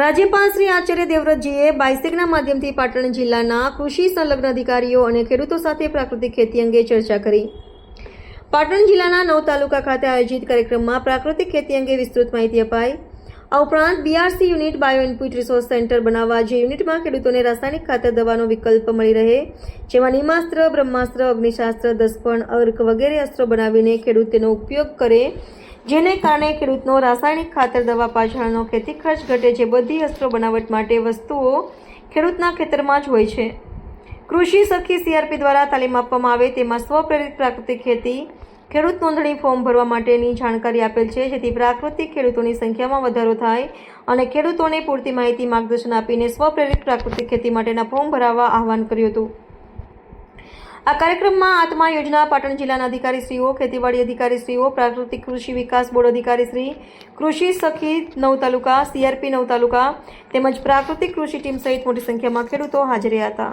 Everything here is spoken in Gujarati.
રાજ્યપાલ શ્રી આચાર્ય દેવવ્રતજીએ બાયસેગના માધ્યમથી પાટણ જિલ્લાના કૃષિ સંલગ્ન અધિકારીઓ અને ખેડૂતો સાથે પ્રાકૃતિક ખેતી અંગે ચર્ચા કરી. પાટણ જિલ્લાના નવ તાલુકા ખાતે આયોજિત કાર્યક્રમમાં પ્રાકૃતિક ખેતી અંગે વિસ્તૃત માહિતી અપાઈ. આ ઉપરાંત BRC unit bio input resource centre બનાવવા જે યુનિટમાં ખેડૂતોને રાસાયણિક ખાતર દવાનો વિકલ્પ મળી રહે, જેમાં નિમાસ્ત્ર, બ્રહ્માસ્ત્ર, અગ્નિશાસ્ત્ર, દસપણ, અર્ક વગેરે અસ્ત્રો બનાવીને ખેડૂત તેનો ઉપયોગ કરે જેને કારણે ખેડૂતનો રાસાયણિક ખાતર, દવા પાછળનો ખેતી ખર્ચ ઘટે છે. બધી અસ્ત્રો બનાવટ માટે વસ્તુઓ ખેડૂતના ખેતરમાં જ હોય છે. કૃષિ સખી સીઆરપી દ્વારા તાલીમ આપવામાં આવે તેમાં સ્વપ્રેરિત પ્રાકૃતિક ખેતી, ખેડૂત નોંધણી ફોર્મ ભરવા માટેની જાણકારી આપેલ છે. જેથી પ્રાકૃતિક ખેડૂતોની સંખ્યામાં વધારો થાય અને ખેડૂતોને પૂરતી માહિતી માર્ગદર્શન આપીને સ્વપ્રેરિત પ્રાકૃતિક ખેતી માટેના ફોર્મ ભરાવવા આહવાન કર્યું હતું. આ કાર્યક્રમમાં આત્મા યોજના પાટણ જિલ્લાના અધિકારીશ્રીઓ, ખેતીવાડી અધિકારીશ્રીઓ, પ્રાકૃતિક કૃષિ વિકાસ બોર્ડ અધિકારીશ્રી, કૃષિ સખી નવ તાલુકા સીઆરપી નવ તાલુકા તેમજ પ્રાકૃતિક કૃષિ ટીમ સહિત મોટી સંખ્યામાં ખેડૂતો હાજર હતા.